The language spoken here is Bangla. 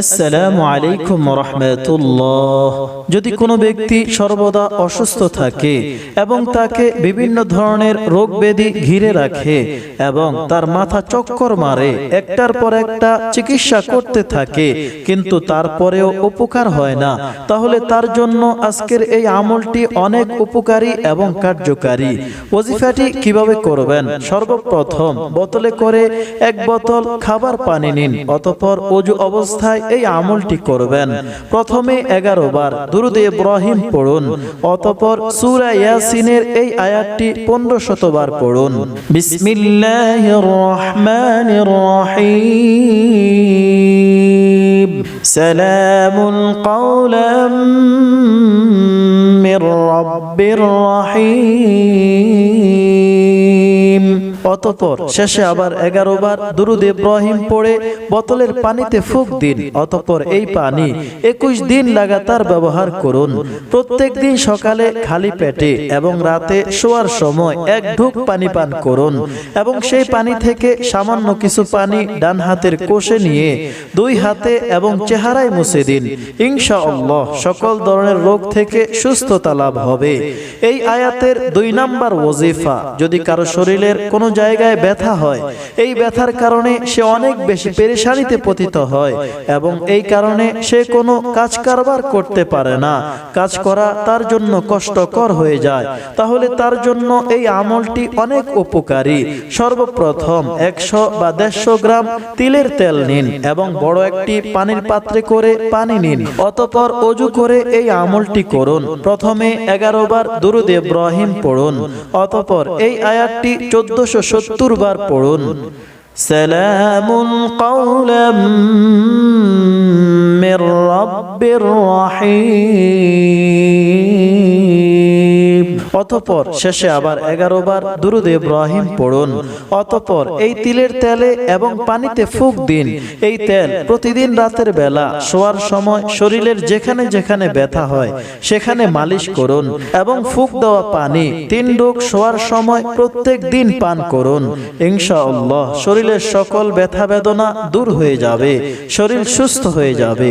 আসসালামু আলাইকুম রহমতুল্লাহ। যদি কোনো ব্যক্তি সর্বদা অসুস্থ থাকে এবং তাকে বিভিন্ন ধরনের রোগ ব্যাধি ঘিরে রাখে এবং তার মাথা চক্কর মারে, একটার পর একটা চিকিৎসা করতে থাকে, কিন্তু তারপরেও উপকার হয় না, তাহলে তার জন্য আজকের এই আমলটি অনেক উপকারী এবং কার্যকারী। ওজিফাটি কীভাবে করবেন? সর্বপ্রথম বোতলে করে এক বোতল খাবার পানি নিন, অতঃপর অজু অবস্থায় এই আমলটি করবেন প্রথমে এগারো বার দুরুদ ইব্রাহিম পড়ুন অতঃপর সূরা ইয়াসিনের এই আয়াতটি পনেরো শতবার পড়ুন বিসমিল্লাহির রহমানির রহিম সালামুন قولا من رب অতপর শেষে আবার এগারো বার দুরুদ ইব্রাহিম পড়ে বোতলের পানিতে ফুক দিন, অতপর এই পানি একুশ দিন লাগাতার ব্যবহার করুন। প্রত্যেক দিন সকালে খালি পেটে এবং রাতে শোয়ার সময় এক ঢুক পানি পান করুন এবং সেই পানি থেকে সামান্য কিছু পানি ডান হাতের কোষে নিয়ে দুই হাতে এবং চেহারায় মুছে দিন। ইনশা আল্লাহ সকল ধরনের রোগ থেকে সুস্থতা লাভ হবে। এই আয়াতের দুই নাম্বার ওজিফা, যদি কারও শরীরের কোনো জায়গায় ব্যথা হয়। এই ব্যথার কারণে সে অনেক বেশি পেরেশানিতে পতিত হয় এবং এই কারণে সে কোনো কাজ কারবার করতে পারে না। কাজ করা তার জন্য কষ্টকর হয়ে যায়। তাহলে তার জন্য এই আমলটি অনেক উপকারী। সর্বপ্রথম একশো বা দেড়শো গ্রাম তিলের তেল নিন এবং বড় একটি পানির পাত্রে করে পানি নিন। অতপর অজু করে এই আমলটি করুন। প্রথমে এগারো বার দুরুদ ইব্রাহিম পড়ুন। অতপর এই আয়াতটি চোদ্দশো সত্তর বার পড়ুন سلام قولا من رب رحيم অতপর শেষে আবার এগারো বার দুরুদ ইব্রাহিম পড়ুন। অতপর এই তিলের তেলে এবং পানিতে ফুক দিন। এই তেল প্রতিদিন রাতের বেলা শোয়ার সময় শরীরের যেখানে যেখানে ব্যথা হয়, সেখানে মালিশ করুন এবং ফুক দেওয়া পানি তিন ডোক শোয়ার সময় প্রত্যেক দিন পান করুন। ইনশাআল্লাহ শরীরের সকল ব্যথা বেদনা দূর হয়ে যাবে, শরীর সুস্থ হয়ে যাবে।